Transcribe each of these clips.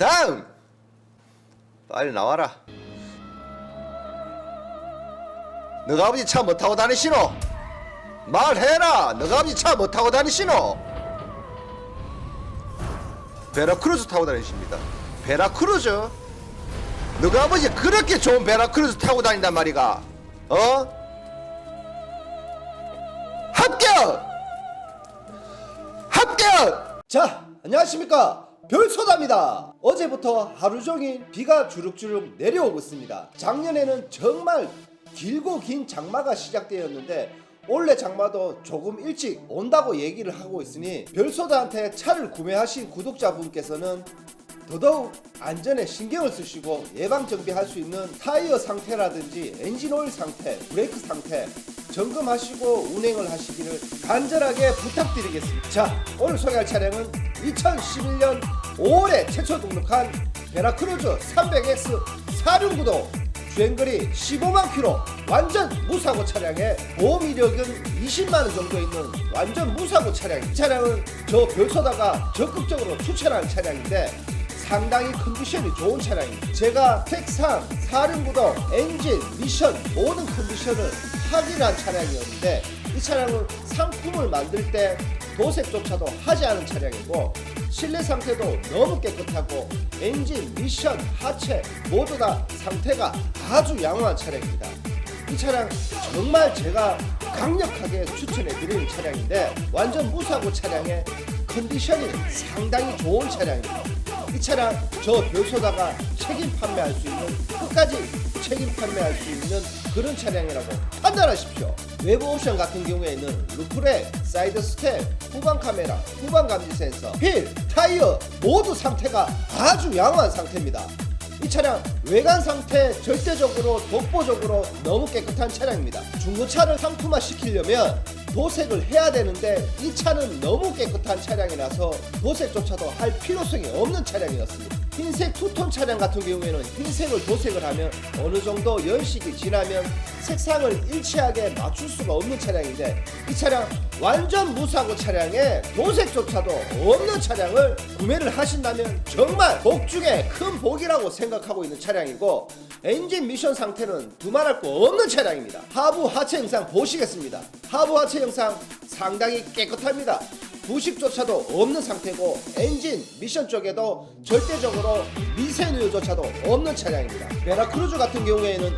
다음 빨리 나와라 너가 아버지 차 못 타고 다니시노 말해라 너가 아버지 차 못 타고 다니시노 베라크루즈 타고 다니십니다 베라크루즈 너가 아버지 그렇게 좋은 베라크루즈 타고 다닌단 말이가 어? 합격! 합격! 자, 안녕하십니까. 별소다입니다. 어제부터 하루 종일 비가 주룩주룩 내려오고 있습니다. 작년에는 정말 길고 긴 장마가 시작되었는데 올해 장마도 조금 일찍 온다고 얘기를 하고 있으니 별소다한테 차를 구매하신 구독자분께서는 더더욱 안전에 신경을 쓰시고 예방 정비할 수 있는 타이어 상태라든지 엔진 오일 상태, 브레이크 상태 점검하시고 운행을 하시기를 간절하게 부탁드리겠습니다. 자, 오늘 소개할 차량은 2011년 5월에 최초 등록한 베라크루즈 300X 4륜구동 주행거리 15만 킬로 완전 무사고 차량에 보험 이력은 20만 원 정도 있는 완전 무사고 차량. 이 차량은 저 별소다가 적극적으로 추천하는 차량인데 상당히 컨디션이 좋은 차량입니다. 제가 택상, 사륜구동, 엔진, 미션 모든 컨디션을 확인한 차량이었는데 이 차량은 상품을 만들 때 도색조차도 하지 않은 차량이고 실내 상태도 너무 깨끗하고 엔진, 미션, 하체 모두 다 상태가 아주 양호한 차량입니다. 이 차량 정말 제가 강력하게 추천해 드리는 차량인데 완전 무사고 차량의 컨디션이 상당히 좋은 차량입니다. 이 차량 저 별소다가 책임 판매할 수 있는 끝까지 책임 판매할 수 있는 그런 차량이라고 판단하십시오. 외부 옵션 같은 경우에는 루프레, 사이드 스텝, 후방 카메라, 후방 감지 센서, 휠, 타이어 모두 상태가 아주 양호한 상태입니다. 이 차량 외관 상태 절대적으로 독보적으로 너무 깨끗한 차량입니다. 중고차를 상품화 시키려면 도색을 해야 되는데 이 차는 너무 깨끗한 차량이라서 도색조차도 할 필요성이 없는 차량이었습니다. 흰색 투톤 차량 같은 경우에는 흰색을 도색을 하면 어느 정도 연식이 지나면 색상을 일치하게 맞출 수가 없는 차량인데 이 차량 완전 무사고 차량에 도색조차도 없는 차량을 구매를 하신다면 정말 복 중에 큰 복이라고 생각하고 있는 차량이고 엔진 미션 상태는 두말할 거 없는 차량입니다. 하부 하체 영상 보시겠습니다. 하부 하체 영상 상당히 깨끗합니다. 부식조차도 없는 상태고 엔진 미션 쪽에도 절대적으로 미세누유조차도 없는 차량입니다. 베라크루즈 같은 경우에는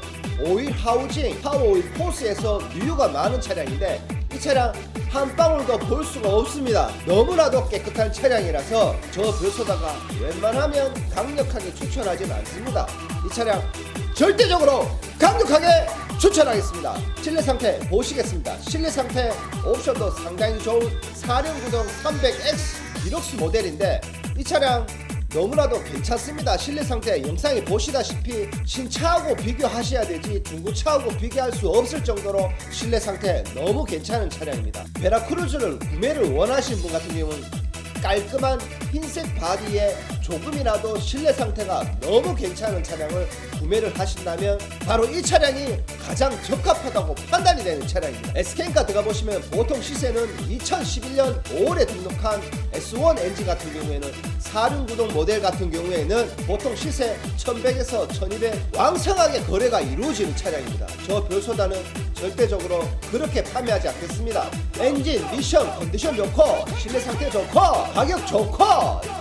오일 하우징, 파워오일 포스에서 누유가 많은 차량인데 이 차량 한 방울도 볼 수가 없습니다. 너무나도 깨끗한 차량이라서 저 별소다가 웬만하면 강력하게 추천하지는 않습니다. 이 차량 절대적으로 강력하게 추천하겠습니다. 실내 상태 보시겠습니다. 실내 상태 옵션도 상당히 좋은 4륜구동 300X 디럭스 모델인데 이 차량 너무나도 괜찮습니다. 실내 상태 영상에 보시다시피 신차하고 비교하셔야 되지 중고차하고 비교할 수 없을 정도로 실내 상태 너무 괜찮은 차량입니다. 베라크루즈를 구매를 원하시는 분 같은 경우는 깔끔한 흰색 바디에 조금이라도 실내 상태가 너무 괜찮은 차량을 구매를 하신다면 바로 이 차량이 가장 적합하다고 판단이 되는 차량입니다. SK가 들어가 보시면 보통 시세는 2011년 5월에 등록한 S1 엔진 같은 경우에는 4륜구동 모델 같은 경우에는 보통 시세 1100에서 1200 왕성하게 거래가 이루어지는 차량입니다. 저 별소다는 절대적으로 그렇게 판매하지 않겠습니다. 엔진, 미션, 컨디션 좋고 실내 상태 좋고 가격 좋고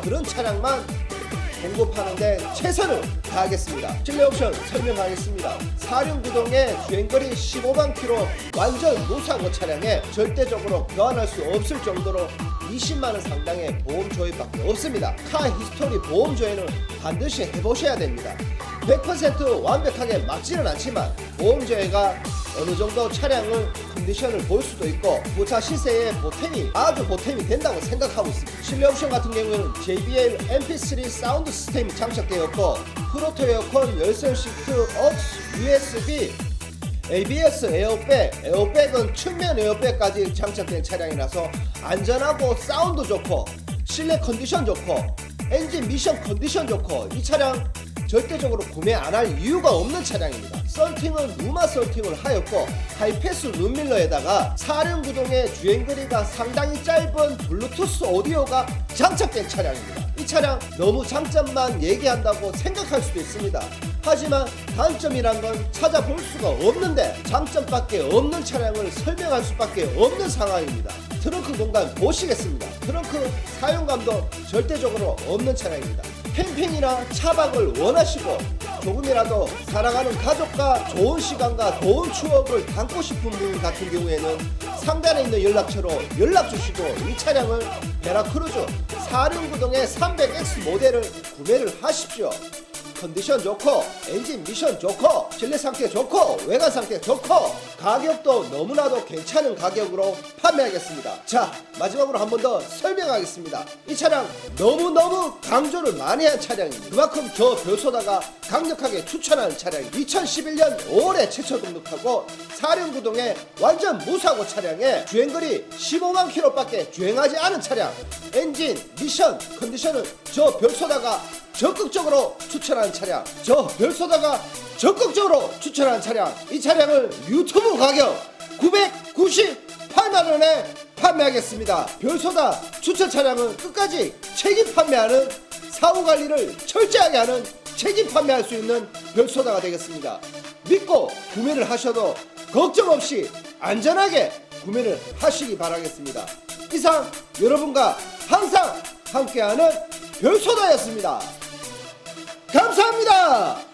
그런 차량만 공급하는데 최선을 다하겠습니다. 실내 옵션 설명하겠습니다. 사륜구동의 주행거리 15만 킬로 완전 무사고 차량에 절대적으로 교환할 수 없을 정도로 20만 원 상당의 보험 조회밖에 없습니다. 카 히스토리 보험 조회는 반드시 해보셔야 됩니다. 100% 완벽하게 맞지는 않지만 보험 조회가 어느 정도 차량을 컨디션을 볼 수도 있고 부차 시세에 보탬이 아주 보탬이 된다고 생각하고 있습니다. 실내 옵션 같은 경우에는 JBL MP3 사운드 시스템이 장착되었고 프로토 에어컨 열선 시트 억스 USB ABS 에어백, 에어백은 측면 에어백까지 장착된 차량이라서 안전하고 사운드 좋고 실내 컨디션 좋고 엔진 미션 컨디션 좋고 이 차량 절대적으로 구매 안 할 이유가 없는 차량입니다. 썬팅은 누마 썬팅을 하였고 하이패스 룸밀러에다가 사륜구동의 주행 거리가 상당히 짧은 블루투스 오디오가 장착된 차량입니다. 이 차량 너무 장점만 얘기한다고 생각할 수도 있습니다. 하지만 단점이란 건 찾아볼 수가 없는데 장점밖에 없는 차량을 설명할 수밖에 없는 상황입니다. 트렁크 공간 보시겠습니다. 트렁크 사용감도 절대적으로 없는 차량입니다. 캠핑이나 차박을 원하시고 조금이라도 사랑하는 가족과 좋은 시간과 좋은 추억을 담고 싶은 분 같은 경우에는 상단에 있는 연락처로 연락 주시고 이 차량을 베라크루즈 4륜구동의 300X 모델을 구매를 하십시오. 컨디션 좋고 엔진 미션 좋고 실내 상태 좋고 외관 상태 좋고 가격도 너무나도 괜찮은 가격으로 판매하겠습니다. 자 마지막으로 한 번 더 설명하겠습니다. 이 차량 너무너무 강조를 많이 한 차량입니다. 그만큼 저 별소다가 강력하게 추천하는 차량 2011년 5월에 최초 등록하고 사륜구동의 완전 무사고 차량에 주행거리 15만 킬로밖에 주행하지 않은 차량 엔진 미션 컨디션은 저 별소다가 적극적으로 추천하는 차량. 저 별소다가 적극적으로 추천하는 차량. 이 차량을 유튜브 가격 998만 원에 판매하겠습니다. 별소다 추천 차량은 끝까지 책임 판매하는 사후 관리를 철저하게 하는 책임 판매할 수 있는 별소다가 되겠습니다. 믿고 구매를 하셔도 걱정 없이 안전하게 구매를 하시기 바라겠습니다. 이상 여러분과 항상 함께하는 별소다였습니다 감사합니다.